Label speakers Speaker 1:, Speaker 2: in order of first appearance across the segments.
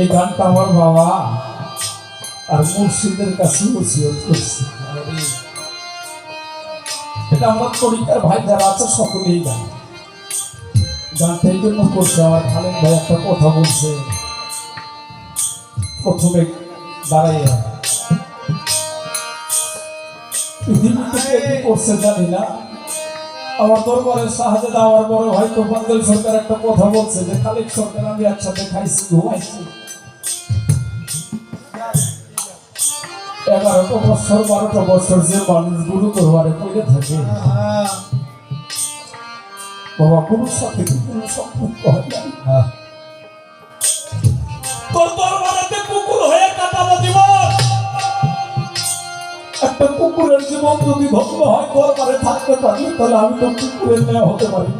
Speaker 1: এই গানটা আমার বাবা আর মুর্শিদের কাছে ওসিয়ত করছে। এটা আমার ভাই যারা আছে, সকলেই গান গানটা এই জন্য করছে আমার ভাই একটা কথা বলছে। প্রথমে দাঁড়াইয়া। আমার দরবারে শাহজাদ আমার বড় সরকার একটা কথা বলছে যে, খালিদ সরকার আমি একসাথে খাইছি, ঘুমাইছি। এগারোটা বছর বছর যে মানুষ গুরু দরবারে পড়ে থাকে বাবা কোনো সাথে কোনো সম্পর্ক হয় না একটা কুকুরের জীবন যদি ভগ্ন হয় দরবারে থাকতে পারি তাহলে আমি তো কুকুরের হতে পারি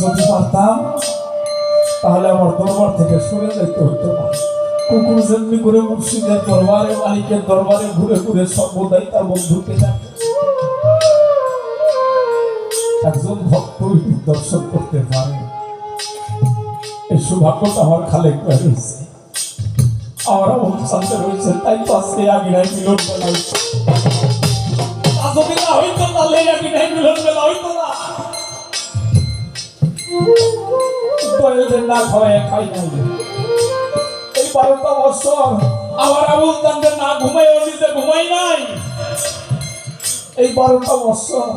Speaker 1: যদি পারতাম তাহলে আমার দরবার থেকে সরে যেতে হতো না কুকুর যেমনি করে মুর্শিদের দরবারে, মালিকের দরবারে ঘুরে ঘুরে সর্বদাই তার বন্ধুকে একজন ভক্ত দর্শন করতে পারে। এই সৌভাগ্যটা আমার খালেক রয়েছে। আমার অবস্থানতে রয়েছে, তাই তো আজকে আগে মিলন বেলা হইতো। বেলা হইতো না দয়ালের না। খাওয়াই খাই বছর আমার আবুল তান্ডে না ঘুমাই নিজে ঘুমাই নাই। এই বারোটা বছর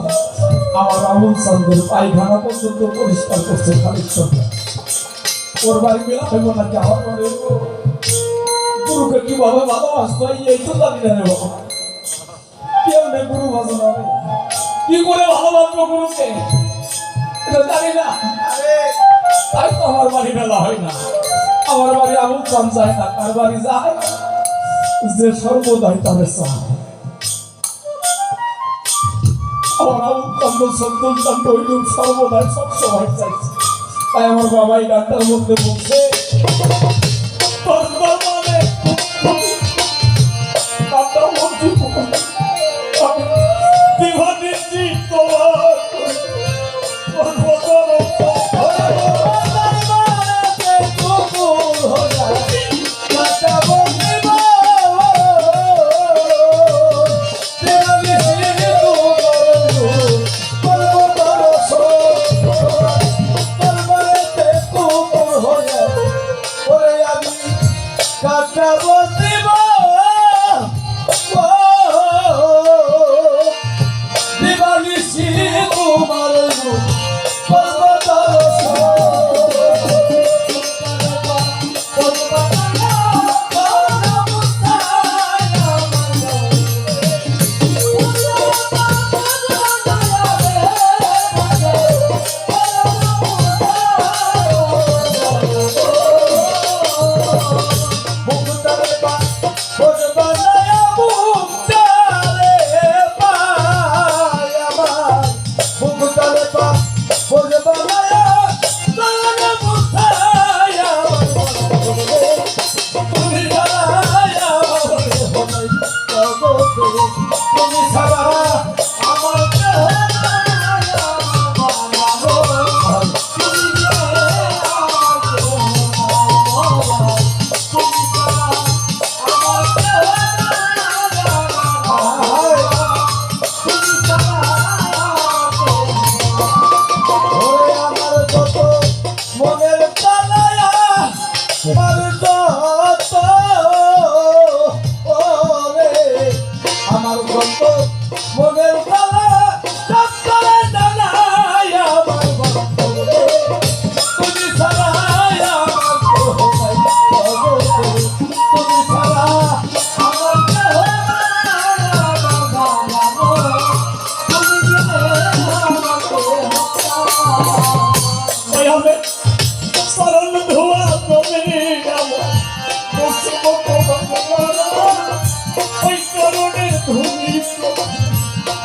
Speaker 1: আমার আবুল চান্দের পায়খানা পর্যন্ত পরিষ্কার করছে খালিদ সরকার ওর বাড়ি গেলাম হইব নাকি আমার বাড়ি গুরুকে কীভাবে ভালোবাসতো এই তো জানি না বাবা। কেউ গুরু ভালো না কি করে ভালোবাসবো গুরুকে? এটা জানি না। তাই তো আমার বাড়ি মেলা হয় না। আমার বাড়ি আমুক চান যায় না তার বাড়ি যায়? যে সর্বদাই তাদের চায় আমার বাবাই গানটার মধ্যে বলছে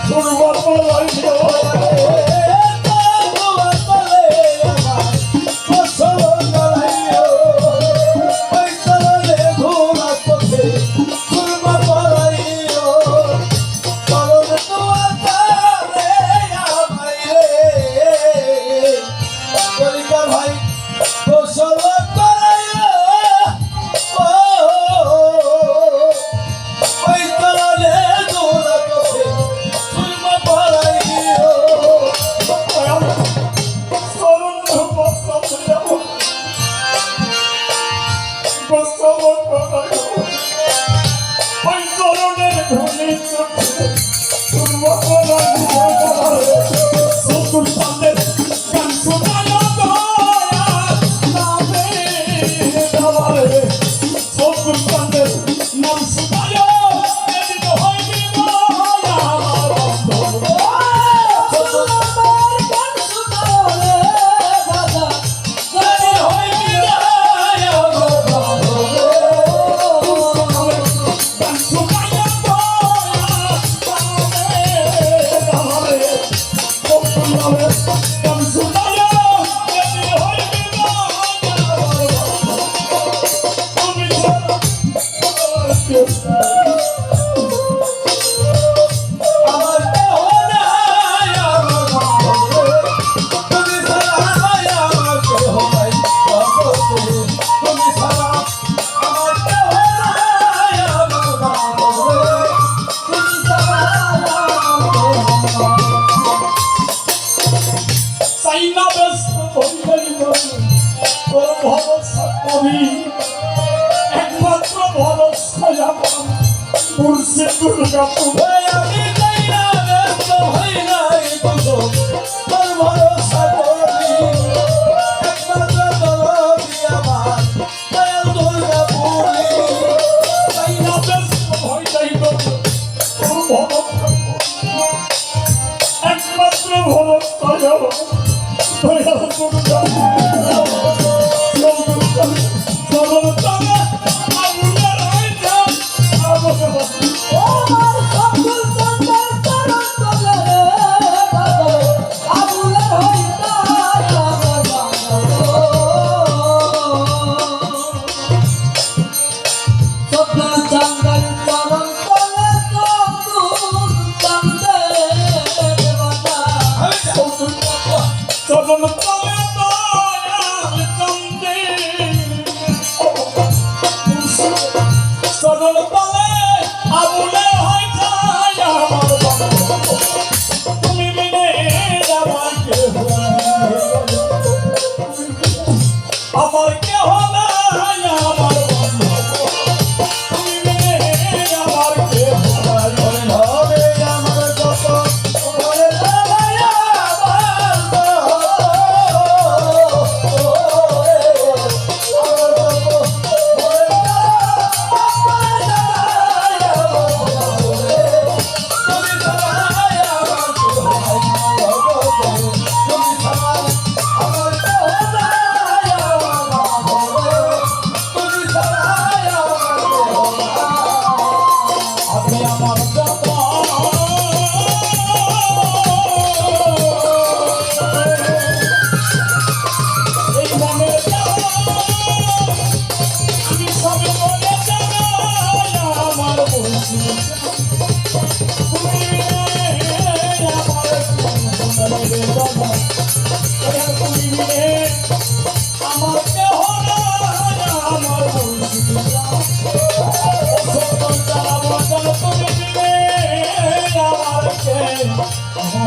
Speaker 2: দুর্বল আমি একমাত্র ভরসা যাব পুরুষে দুর্গা আমি
Speaker 1: তাই না হই না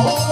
Speaker 1: Oh.